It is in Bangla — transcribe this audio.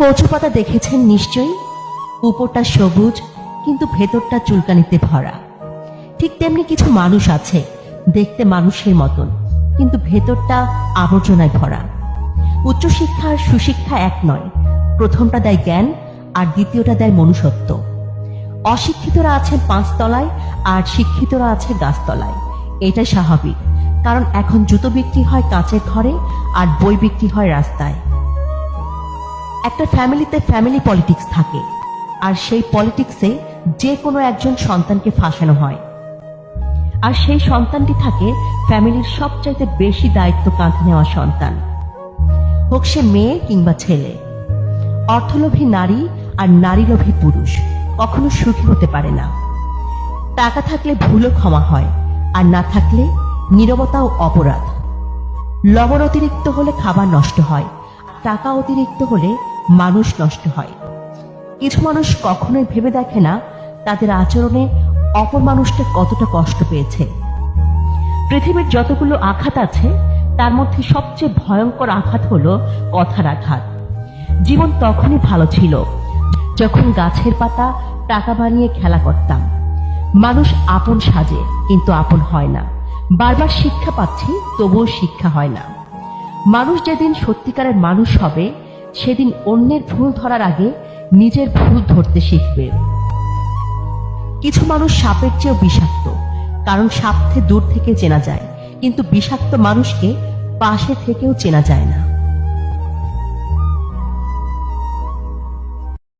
কচু পাতা দেখেছেন নিশ্চয়ই? উপরটা সবুজ, কিন্তু ভেতরটা চুলকানিতে ভরা। ঠিক তেমনি কিছু মানুষ আছে, দেখতে মানুষের মতন, কিন্তু ভেতরটা আবর্জনায় ভরা। উচ্চশিক্ষা আর সুশিক্ষা এক নয়। প্রথমটা দেয় জ্ঞান, আর দ্বিতীয়টা দেয় মনুষ্যত্ব। অশিক্ষিতরা আছে পাঁচতলায়, আর শিক্ষিতরা আছে গাছতলায়। এটা স্বাভাবিক, কারণ এখন জুতো বিক্রি হয় কাঁচের ঘরে, আর বই বিক্রি হয় রাস্তায়। একটা ফ্যামিলিতে ফ্যামিলি পলিটিক্স থাকে, আর সেই পলিটিক্সে যে কোনো একজন সন্তানকে ফাঁসানো হয়। আর সেই সন্তানটি থাকে ফ্যামিলির সবচাইতে বেশি দায়িত্ব কাঁধে নেওয়া সন্তান। হোক সে মেয়ে কিংবা ছেলে, অর্থলোভী নারী আর নারীলোভী পুরুষ, কখনো সুখী হতে পারে না। টাকা থাকলে ভুলও ক্ষমা হয়, আর না থাকলে নীরবতাও অপরাধ। লবণ অতিরিক্ত হলে খাবার নষ্ট হয় টাকা অতিরিক্ত হলে মানুষ নষ্ট হয়। কিছু মানুষ কখনোই ভেবে দেখে না তাদের আচরণে অপর মানুষটা কতটা কষ্ট পেয়েছে। পৃথিবীর যতগুলো আঘাত আছে, তার মধ্যে সবচেয়ে ভয়ঙ্কর আঘাত হলো কথার আঘাত। জীবন তখনই ভালো ছিল যখন গাছের পাতা টাকা বানিয়ে খেলা করতাম। মানুষ আপন সাজে, কিন্তু আপন হয় না। বারবার শিক্ষা পাচ্ছি, তবুও শিক্ষা হয় না। মানুষ যেদিন সত্যিকারের মানুষ হবে সেদিন অন্যের ভুল ধরার আগে নিজের ভুল ধরতে শিখবে। কিছু মানুষ সাপের চেয়েও বিষাক্ত, কারণ সাপকে দূর থেকে চেনা যায়, কিন্তু বিষাক্ত মানুষকে পাশে থেকেও চেনা যায় না।